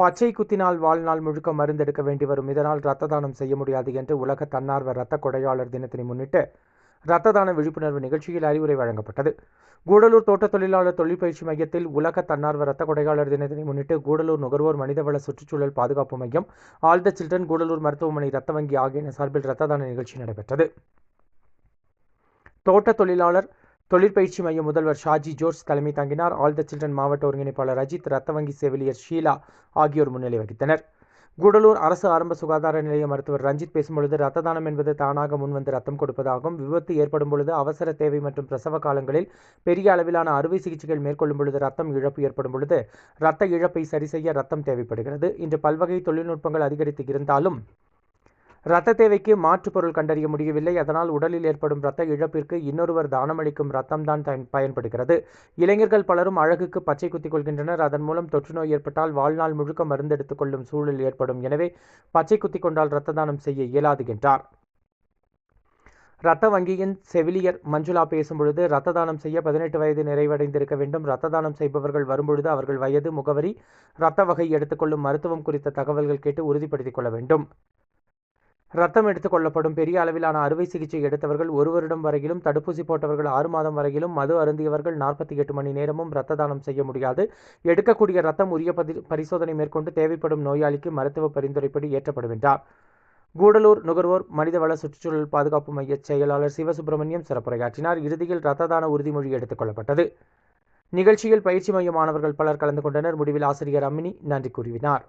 பச்சை குத்தினால் வாழ்நாள் முழுக்க மருந்தெடுக்க வேண்டி வரும். இதனால் இரத்த தானம் செய்ய முடியாது என்று உலக தன்னார்வ இரத்த கொடையாளர் தினத்தினை முன்னிட்டு இரத்த தான விழிப்புணர்வு நிகழ்ச்சியில் அறிவுரை வழங்கப்பட்டது. கூடலூர் தோட்ட தொழிலாளர் தொழிற்பயிற்சி மையத்தில் உலக தன்னார்வ இரத்த கொடையாளர் தினத்தினை முன்னிட்டு கூடலூர் நுகர்வோர் மனிதவள சுற்றுச்சூழல் பாதுகாப்பு மையம் ஆல் த சில்ட்ரன் கூடலூர் மருத்துவமனை இரத்த வங்கி ஆகியன சார்பில் இரத்த தான நிகழ்ச்சி நடைபெற்றது. தோட்ட தொழிலாளர் தொழிற்பயிற்சி மைய முதல்வர் ஷாஜி ஜோர்ஜ் தலைமை தாங்கினார். ஆல் த சில்ட்ரன் மாவட்ட ஒருங்கிணைப்பாளர் அஜித் ரத்த வங்கி செவிலியர் ஷீலா ஆகியோர் முன்னிலை வகித்தனர். கூடலூர் அரசு ஆரம்ப சுகாதார நிலைய மருத்துவர் ரஞ்சித் பேசும்பொழுது ரத்த தானம் என்பது தானாக முன்வந்து ரத்தம் கொடுப்பதாகும். விபத்து ஏற்படும் பொழுது அவசர தேவை மற்றும் பிரசவ காலங்களில் பெரிய அளவிலான அறுவை சிகிச்சைகள் மேற்கொள்ளும் பொழுது ரத்தம் இழப்பு ஏற்படும் பொழுது ரத்த இழப்பை சரி செய்ய ரத்தம் தேவைப்படுகிறது. இன்று பல்வகை தொழில்நுட்பங்கள் அதிகரித்து இருந்தாலும் இரத்த தேவைக்கு மாற்றுப் பொருள் கண்டறிய முடியவில்லை. அதனால் உடலில் ஏற்படும் இரத்த இழப்பிற்கு இன்னொருவர் தானமளிக்கும் ரத்தம் தான் பயன்படுகிறது. இளைஞர்கள் பலரும் அழகுக்கு பச்சை குத்திக் கொள்கின்றனர். அதன் மூலம் தொற்று நோய் ஏற்பட்டால் வாழ்நாள் முழுக்க மருந்தெடுத்துக் கொள்ளும் சூழல் ஏற்படும். எனவே பச்சை குத்திக் கொண்டால் இரத்த தானம் செய்ய இயலாது என்றார். இரத்த வங்கியின் செவிலியர் மஞ்சுளா பேசும்பொழுது ரத்த தானம் செய்ய பதினெட்டு வயது நிறைவடைந்திருக்க வேண்டும். ரத்த தானம் செய்பவர்கள் வரும்பொழுது அவர்கள் வயது முகவரி இரத்த வகை எடுத்துக்கொள்ளும் மருத்துவம் குறித்த தகவல்கள் கேட்டு உறுதிப்படுத்திக் கொள்ள வேண்டும். ரத்தம் எடுத்துக் கொள்ளப்படும் பெரிய அளவிலான அறுவை சிகிச்சை எடுத்தவர்கள் ஒரு வருடம் வரையிலும் தடுப்பூசி போட்டவர்கள் ஆறு மாதம் வரையிலும் மது அருந்தியவர்கள் நாற்பத்தி எட்டு மணி நேரமும் இரத்த தானம் செய்ய முடியாது. எடுக்கக்கூடிய ரத்தம் உரிய பரிசோதனை மேற்கொண்டு தேவைப்படும் நோயாளிக்கு மருத்துவ பரிந்துரைப்படி ஏற்றப்படும் என்றார் கூடலூர் நுகர்வோர் மனிதவள சுற்றுச்சூழல் பாதுகாப்பு மைய செயலாளர் சிவசுப்பிரமணியம் சிறப்புரையாற்றினார். இறுதியில் இரத்த தான உறுதிமொழி எடுத்துக் கொள்ளப்பட்டது. நிகழ்ச்சியில் பயிற்சி மைய மாணவர்கள் பலர் கலந்து கொண்டனர். முடிவில் ஆசிரியர் அம்மினி நன்றி கூறினார்.